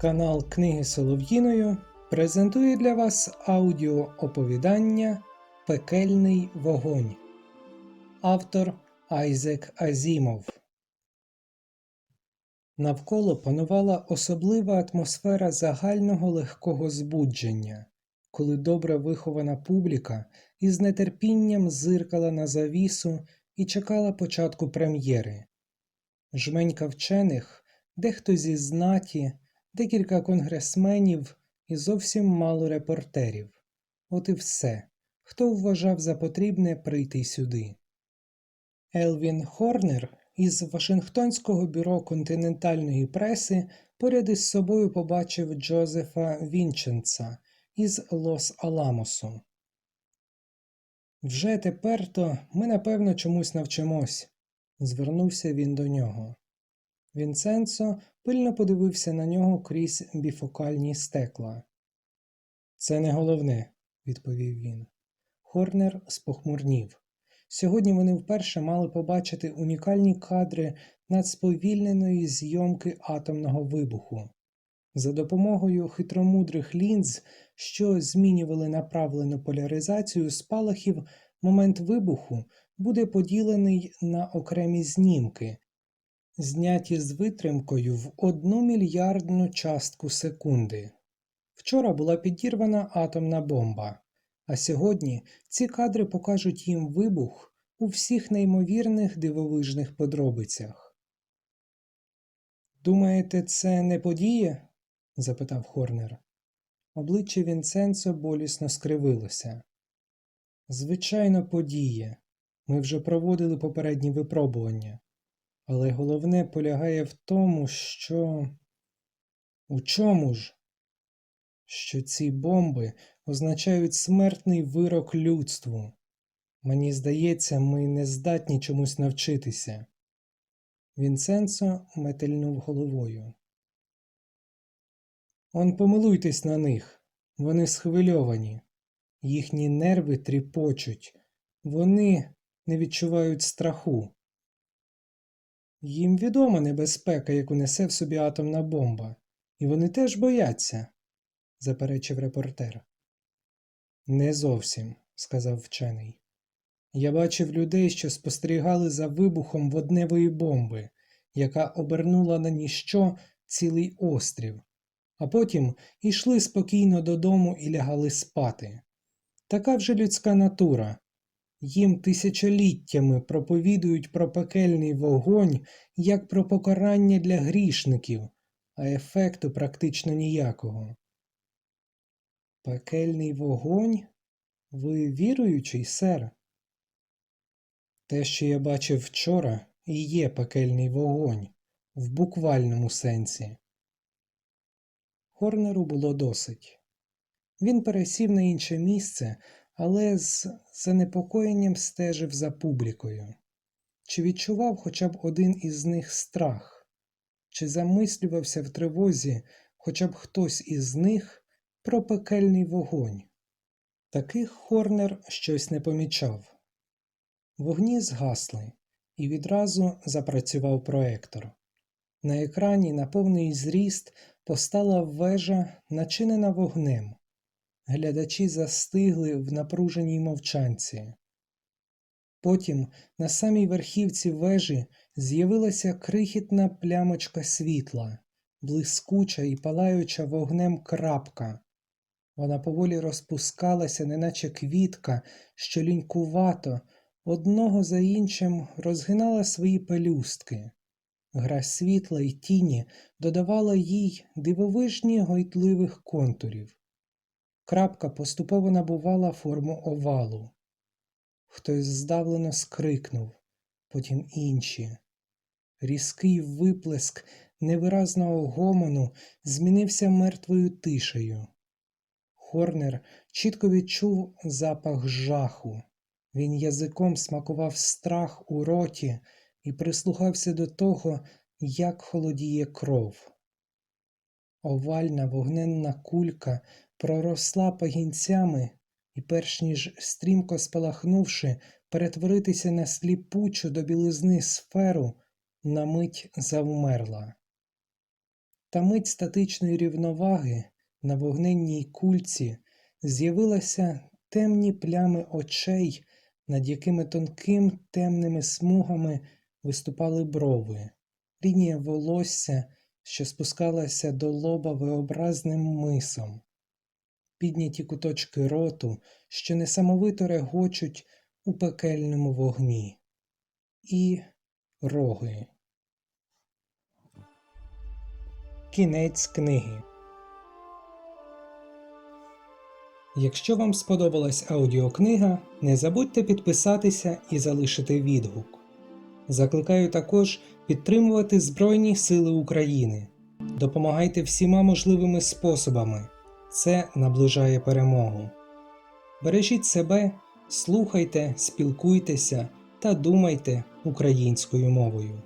Канал Книги Солов'їною презентує для вас аудіооповідання Пекельний вогонь. Автор Айзек Азімов. Навколо панувала особлива атмосфера загального легкого збудження, коли добре вихована публіка із нетерпінням зиркала на завісу і чекала початку прем'єри. Жменька вчених, дехто зі знаті, декілька конгресменів і зовсім мало репортерів. От і все, хто вважав за потрібне прийти сюди. Елвін Хорнер із Вашингтонського бюро континентальної преси поряд із собою побачив Джозефа Вінченца із Лос-Аламосу. Вже тепер-то ми напевно чомусь навчимось, звернувся він до нього. Вінценцо пильно подивився на нього крізь біфокальні стекла. Це не головне, відповів він. Хорнер спохмурнів. Сьогодні вони вперше мали побачити унікальні кадри надсповільненої зйомки атомного вибуху. За допомогою хитромудрих лінз, що змінювали направлену поляризацію спалахів, момент вибуху буде поділений на окремі знімки, зняті з витримкою в одну мільярдну частку секунди. Вчора була підірвана атомна бомба, а сьогодні ці кадри покажуть їм вибух у всіх неймовірних дивовижних подробицях. Думаєте, це не подія? запитав Хорнер. Обличчя Вінценцо болісно скривилося. Звичайно, подія. Ми вже проводили попередні випробування. Але головне полягає в тому, що. У чому ж? Що ці бомби означають смертний вирок людству. Мені здається, ми не здатні чомусь навчитися. Вінценцо метельнув головою. Он помилуйтесь на них. Вони схвильовані. Їхні нерви тріпочуть. Вони не відчувають страху. Їм відома небезпека, яку несе в собі атомна бомба, і вони теж бояться, заперечив репортер. Не зовсім, сказав вчений. Я бачив людей, що спостерігали за вибухом водневої бомби, яка обернула на ніщо цілий острів, а потім ішли спокійно додому і лягали спати. Така вже людська натура. Їм тисячоліттями проповідують про пекельний вогонь як про покарання для грішників, а ефекту практично ніякого. Пекельний вогонь? Ви віруючий, сер? Те, що я бачив вчора, і є пекельний вогонь в буквальному сенсі. Хорнеру було досить. Він пересів на інше місце, але з занепокоєнням стежив за публікою. Чи відчував хоча б один із них страх, чи замислювався в тривозі хоча б хтось із них про пекельний вогонь? Таких Хорнер щось не помічав. Вогні згасли, і відразу запрацював проектор. На екрані на повний зріст постала вежа, начинена вогнем. Глядачі застигли в напруженій мовчанці. Потім на самій верхівці вежі з'явилася крихітна плямочка світла, блискуча і палаюча вогнем крапка. Вона поволі розпускалася, неначе квітка, що лінькувато, одного за іншим розгинала свої пелюстки. Гра світла й тіні додавала їй дивовижні гойдливих контурів. Крапка поступово набувала форму овалу. Хтось здавлено скрикнув, потім інші. Різкий виплеск невиразного гомону змінився мертвою тишею. Хорнер чітко відчув запах жаху. Він язиком смакував страх у роті і прислухався до того, як холодіє кров. Овальна вогненна кулька проросла пагінцями і, перш ніж стрімко спалахнувши, перетворитися на сліпучу до білизни сферу, на мить завмерла. Та мить статичної рівноваги на вогненній кульці з'явилися темні плями очей, над якими тонким темними смугами виступали брови, лінія волосся, що спускалася до лоба виобразним мисом, підняті куточки роту, що несамовито регочуть у пекельному вогні, і роги. Кінець книги. Якщо вам сподобалась аудіокнига, не забудьте підписатися і залишити відгук. Закликаю також підтримувати Збройні Сили України. Допомагайте всіма можливими способами. Це наближає перемогу. Бережіть себе, слухайте, спілкуйтеся та думайте українською мовою.